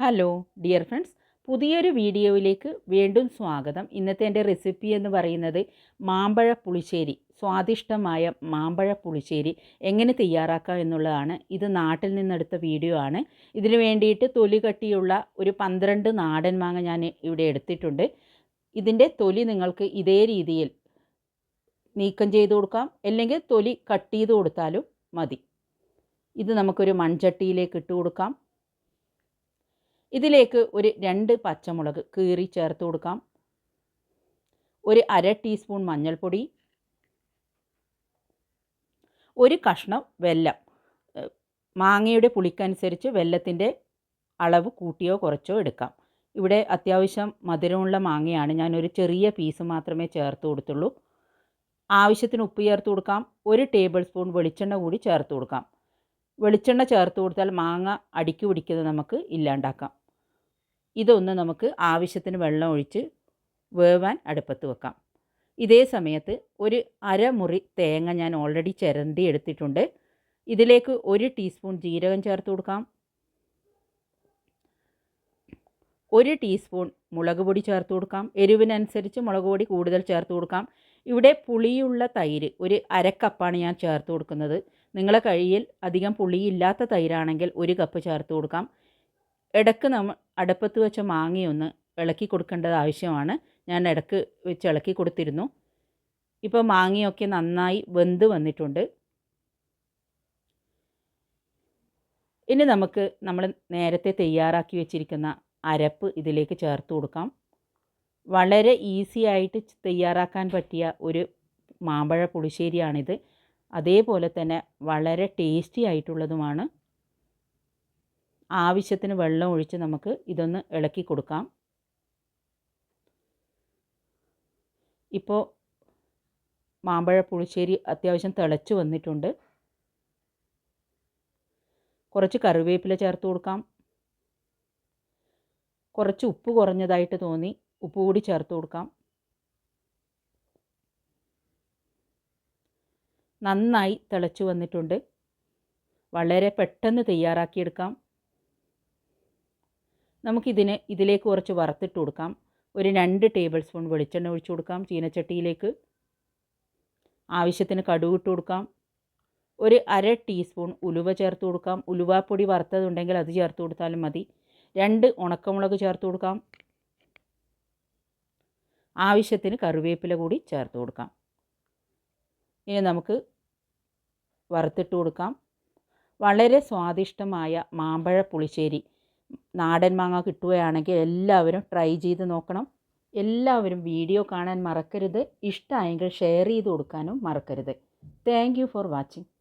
Hello dear friends. പുതിയൊരു വീഡിയോയിലേക്ക് വീണ്ടും സ്വാഗതം. ഇന്നത്തെ എന്റെ റെസിപ്പി എന്ന് പറയുന്നത് മാമ്പഴ പുളിശ്ശേരി സ്വാദിഷ്ടമായ മാമ്പഴ പുളിശ്ശേരി എങ്ങനെ തയ്യാറാക്കാം എന്നുള്ളതാണ്. ഇത് നാട്ടിൽ നിന്നെടുത്ത വീഡിയോ ആണ്. ഇതിന് വേണ്ടിയിട്ട് തൊലി കട്ടിയുള്ള ഒരു പന്ത്രണ്ട് നാടൻ മാങ്ങ ഞാൻ ഇവിടെ എടുത്തിട്ടുണ്ട്. ഇതിന്റെ തൊലി നിങ്ങൾക്ക് ഇതേ രീതിയിൽ നീക്കം ചെയ്ത് കൊടുക്കാം. അല്ലെങ്കിൽ തൊലി കട്ട് ചെയ്ത് കൊടുത്താലും മതി. ഇത് നമുക്കൊരു മൺചട്ടിയിലേക്ക് ഇട്ട് കൊടുക്കാം. ഇതിലേക്ക് ഒരു രണ്ട് പച്ചമുളക് കീറി ചേർത്ത് കൊടുക്കാം. ഒരു അര ടീസ്പൂൺ മഞ്ഞൾപ്പൊടി. ഒരു കഷ്ണം വെല്ലം. മാങ്ങയുടെ പുളിക്കനുസരിച്ച് വെല്ലത്തിന്റെ അളവ് കൂട്ടിയോ കുറച്ചോ എടുക്കാം. ഇവിടെ അത്യാവശ്യം മധുരമുള്ള മാങ്ങയാണ്. ഞാനൊരു ചെറിയ പീസ് മാത്രമേ ചേർത്ത് കൊടുത്തുള്ളൂ. ആവശ്യത്തിന് ഉപ്പ് ചേർത്ത് കൊടുക്കാം. ഒരു ടേബിൾ സ്പൂൺ വെളിച്ചെണ്ണ കൂടി ചേർത്ത് കൊടുക്കാം. വെളിച്ചെണ്ണ ചേർത്ത് കൊടുത്താൽ മാങ്ങ അടുക്കി പിടിക്കുന്നത് നമുക്ക് ഇല്ലാണ്ടാക്കാം. ഇതൊന്ന് നമുക്ക് ആവശ്യത്തിന് വെള്ളം ഒഴിച്ച് വേവാൻ അടുപ്പത്ത് വെക്കാം. ഇതേ സമയത്ത് ഒരു അരമുറി തേങ്ങ ഞാൻ ഓൾറെഡി ചിരണ്ടി എടുത്തിട്ടുണ്ട്. ഇതിലേക്ക് ഒരു ടീസ്പൂൺ ജീരകം ചേർത്ത് കൊടുക്കാം. ഒരു ടീസ്പൂൺ മുളക് പൊടി ചേർത്ത് കൊടുക്കാം. എരിവിനനുസരിച്ച് മുളക് പൊടി കൂടുതൽ ചേർത്ത് കൊടുക്കാം. ഇവിടെ പുളിയുള്ള തൈര് ഒരു അരക്കപ്പാണ് ഞാൻ ചേർത്ത് കൊടുക്കുന്നത്. നിങ്ങളെ കയ്യിൽ അധികം പുളിയില്ലാത്ത തൈരാണെങ്കിൽ ഒരു കപ്പ് ചേർത്ത് കൊടുക്കാം. ഇടയ്ക്ക് നമ്മൾ അടുപ്പത്ത് വെച്ച മാങ്ങയൊന്ന് ഇളക്കി കൊടുക്കേണ്ടത് ആവശ്യമാണ്. ഞാൻ ഇടയ്ക്ക് വെച്ച് ഇളക്കി കൊടുത്തിരുന്നു. ഇപ്പോൾ മാങ്ങയൊക്കെ നന്നായി വെന്ത് വന്നിട്ടുണ്ട്. ഇനി നമുക്ക് നമ്മൾ നേരത്തെ തയ്യാറാക്കി വെച്ചിരിക്കുന്ന അരപ്പ് ഇതിലേക്ക് ചേർത്ത് കൊടുക്കാം. വളരെ ഈസി ആയിട്ട് തയ്യാറാക്കാൻ പറ്റിയ ഒരു മാമ്പഴ പുളിശ്ശേരിയാണിത്. അതേപോലെ തന്നെ വളരെ ടേസ്റ്റി ആയിട്ടുള്ളതുമാണ്. ആവശ്യത്തിന് വെള്ളം ഒഴിച്ച് നമുക്ക് ഇതൊന്ന് ഇളക്കി കൊടുക്കാം. ഇപ്പോൾ മാമ്പഴ പുളിശ്ശേരി അത്യാവശ്യം തിളച്ച് വന്നിട്ടുണ്ട്. കുറച്ച് കറിവേപ്പില ചേർത്ത് കൊടുക്കാം. കുറച്ച് ഉപ്പ് കുറഞ്ഞതായിട്ട് തോന്നി. ഉപ്പ് കൂടി ചേർത്ത് കൊടുക്കാം. നന്നായി തിളച്ചു വന്നിട്ടുണ്ട്. വളരെ പെട്ടെന്ന് തയ്യാറാക്കിയെടുക്കാം. നമുക്കിതിന് ഇതിലേക്ക് കുറച്ച് വറുത്തിട്ട് കൊടുക്കാം. ഒരു രണ്ട് ടേബിൾ സ്പൂൺ വെളിച്ചെണ്ണ ഒഴിച്ചു കൊടുക്കാം ചീനച്ചട്ടിയിലേക്ക്. ആവശ്യത്തിന് കടുക് ഇട്ട് കൊടുക്കാം. ഒരു അര ടീസ്പൂൺ ഉലുവ ചേർത്ത് കൊടുക്കാം. ഉലുവാപ്പൊടി വറുത്തതുണ്ടെങ്കിൽ അത് ചേർത്ത് കൊടുത്താലും മതി. രണ്ട് ഉണക്കമുളക് ചേർത്ത് കൊടുക്കാം. ആവശ്യത്തിന് കറിവേപ്പില കൂടി ചേർത്ത് കൊടുക്കാം. ഇനി നമുക്ക് വറുത്തിട്ട് കൊടുക്കാം. വളരെ സ്വാദിഷ്ടമായ മാമ്പഴ പുളിശ്ശേരി. നാടൻ മാങ്ങ കിട്ടുകയാണെങ്കിൽ എല്ലാവരും ട്രൈ ചെയ്ത് നോക്കണം. എല്ലാവരും വീഡിയോ കാണാൻ മറക്കരുത്. ഇഷ്ടമായെങ്കിൽ ഷെയർ ചെയ്ത് കൊടുക്കാനും മറക്കരുത്. Thank for watching.